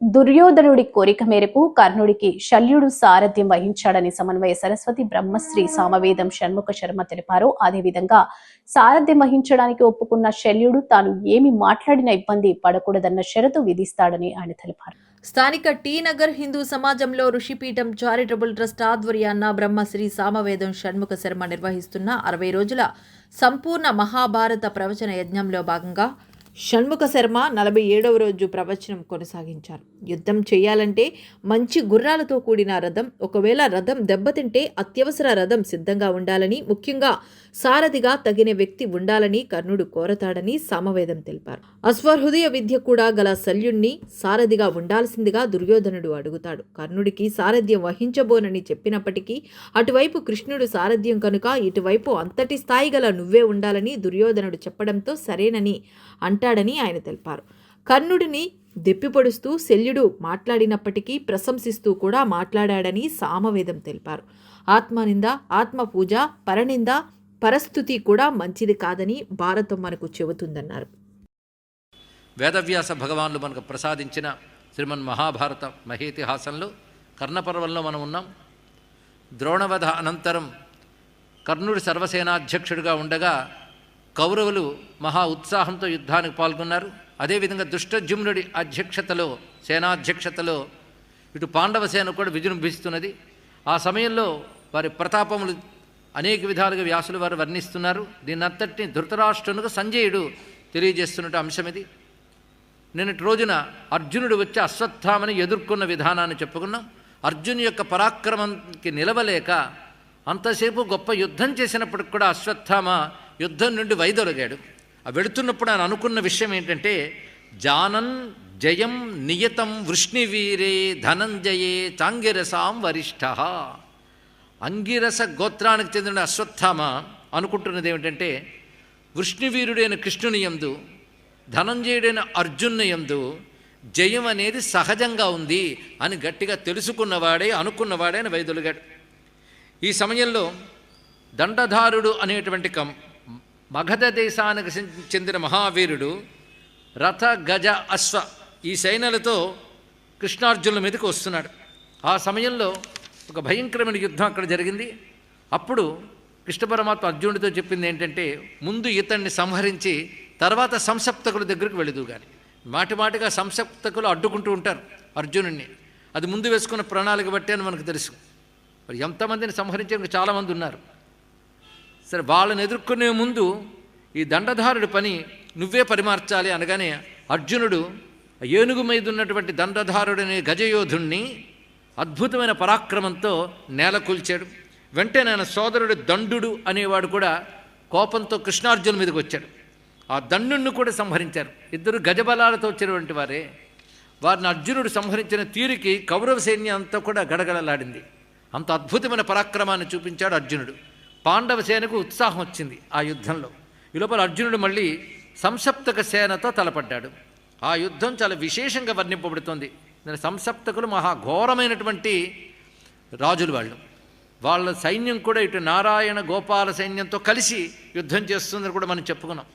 దుర్యోధనుడి కోరిక మేరకు కర్ణుడికి శల్యుడు సారథ్యం వహించాడని సమన్వయ సరస్వతి బ్రహ్మశ్రీ సామవేదం షణ్ముఖ శర్మ తెలిపారు. అదేవిధంగా సారథ్యం వహించడానికి ఒప్పుకున్న శల్యుడు తాను ఏమి మాట్లాడిన ఇబ్బంది పడకూడదన్న షరతు విధిస్తాడని ఆయన తెలిపారు. స్థానిక టీ నగర్ హిందూ సమాజంలో ఋషిపీఠం చారిటబుల్ ట్రస్ట్ ఆధ్వర్యాన్న బ్రహ్మశ్రీ సామవేదం షణ్ముఖ శర్మ నిర్వహిస్తున్న అరవై రోజుల సంపూర్ణ మహాభారత ప్రవచన యజ్ఞంలో భాగంగా షణ్ముఖ శర్మ నలభై ఏడవ రోజు ప్రవచనం కొనసాగించారు. యుద్ధం చేయాలంటే మంచి గుర్రాలతో కూడిన రథం ఒకవేళ రథం దెబ్బతింటే అత్యవసర రథం సిద్ధంగా ఉండాలని ముఖ్యంగా సారథిగా తగిన వ్యక్తి ఉండాలని కర్ణుడు కోరతాడని సామవేదం తెలిపారు. అశ్వహృదయ విద్య కూడా గల శల్యుణ్ణి సారథిగా ఉండాల్సిందిగా దుర్యోధనుడు అడుగుతాడు. కర్ణుడికి సారథ్యం వహించబోనని చెప్పినప్పటికీ అటువైపు కృష్ణుడు సారథ్యం కనుక ఇటువైపు అంతటి స్థాయి గల నువ్వే ఉండాలని దుర్యోధనుడు చెప్పడంతో సరేనని అంటాడని ఆయన తెలిపారు. కర్ణుడిని దెప్పిపొడుస్తూ శల్యుడు మాట్లాడినప్పటికీ ప్రశంసిస్తూ కూడా మాట్లాడాడని సామవేదం తెలిపారు. ఆత్మనింద ఆత్మ పూజ పరనింద పరస్థుతి కూడా మంచిది కాదని భారతం మనకు చెబుతుందన్నారు. వేదవ్యాస భగవాన్లు మనకు ప్రసాదించిన శ్రీమన్ మహాభారత మహేతిహాసంలో కర్ణపర్వంలో మనం ఉన్నాం. ద్రోణవధ అనంతరం కర్ణుడు సర్వసేనాధ్యక్షుడిగా ఉండగా కౌరవులు మహా ఉత్సాహంతో యుద్ధానికి పాల్గొన్నారు. అదేవిధంగా దుష్టజుమ్నుడి అధ్యక్షతలో సేనాధ్యక్షతలో ఇటు పాండవ సేన కూడా విజృంభిస్తున్నది. ఆ సమయంలో వారి ప్రతాపములు అనేక విధాలుగా వ్యాసులు వారు వర్ణిస్తున్నారు. దీనంతటిని ధృతరాష్ట్రునిగా సంజయుడు తెలియజేస్తున్నట్టు అంశం ఇది నిన్నటి రోజున అర్జునుడు వచ్చి అశ్వత్థామని ఎదుర్కొన్న విధానాన్ని చెప్పుకున్నాం. అర్జున్ యొక్క పరాక్రమంకి నిలవలేక అంతసేపు గొప్ప యుద్ధం చేసినప్పటికి కూడా అశ్వత్థామ యుద్ధం నుండి వైదొలగాడు. ఆ వెళుతున్నప్పుడు ఆయన అనుకున్న విషయం ఏంటంటే జానన్ జయం నియతం వృష్ణివీరే ధనంజయే చాంగిరసాం వరిష్ఠ అంగిరస గోత్రానికి చెందిన అశ్వత్థామ అనుకుంటున్నది ఏమిటంటే వృష్ణివీరుడైన కృష్ణుని యందు ధనంజయుడైన అర్జును ఎందు జయం అనేది సహజంగా ఉంది అని గట్టిగా తెలుసుకున్నవాడే అనుకున్నవాడే అని వైదొలిగాడు ఈ సమయంలో దండధారుడు అనేటువంటి కం మగధ దేశానికి చెందిన మహావీరుడు రథ గజ అశ్వ ఈ సైన్యాలతో కృష్ణార్జునుల మీదకి వస్తున్నాడు. ఆ సమయంలో ఒక భయంకరమైన యుద్ధం అక్కడ జరిగింది. అప్పుడు కృష్ణ పరమాత్మ అర్జునుడితో చెప్పింది ఏంటంటే ముందు ఇతన్ని సంహరించి తర్వాత సంసప్తకుల దగ్గరికి వెళుదు కానీ మాటి మాటిగా సంసప్తకులు అడ్డుకుంటూ ఉంటారు అర్జునుడిని అది ముందు వేసుకున్న ప్రణాళిక బట్టి అని మనకు తెలుసు. మరి ఎంతమందిని సంహరించడానికి చాలామంది ఉన్నారు. సరే వాళ్ళని ఎదుర్కొనే ముందు ఈ దండధారుడి పని నువ్వే పరిమార్చాలి అనగానే అర్జునుడు ఏనుగు మీద ఉన్నటువంటి దండధారుడనే గజయోధుణ్ణి అద్భుతమైన పరాక్రమంతో నేల కూల్చాడు. వెంటనే ఆయన సోదరుడు దండుడు అనేవాడు కూడా కోపంతో కృష్ణార్జున మీదకి వచ్చాడు. ఆ దండుని కూడా సంహరించారు. ఇద్దరు గజబలాలతో వచ్చినటువంటి వారే. వారిని అర్జునుడు సంహరించిన తీరుకి కౌరవ సైన్యం అంతా కూడా గడగడలాడింది. అంత అద్భుతమైన పరాక్రమాన్ని చూపించాడు అర్జునుడు. పాండవ సేనకు ఉత్సాహం వచ్చింది ఆ యుద్ధంలో. ఈ లోపల అర్జునుడు మళ్ళీ సంసప్తక సేనతో తలపడ్డాడు. ఆ యుద్ధం చాలా విశేషంగా వర్ణింపబడుతోంది. దాని సంసప్తకులు మహా ఘోరమైనటువంటి రాజులు వాళ్ళు. వాళ్ళ సైన్యం కూడా ఇటు నారాయణ గోపాల సైన్యంతో కలిసి యుద్ధం చేస్తుందని కూడా మనం చెప్పుకున్నాం.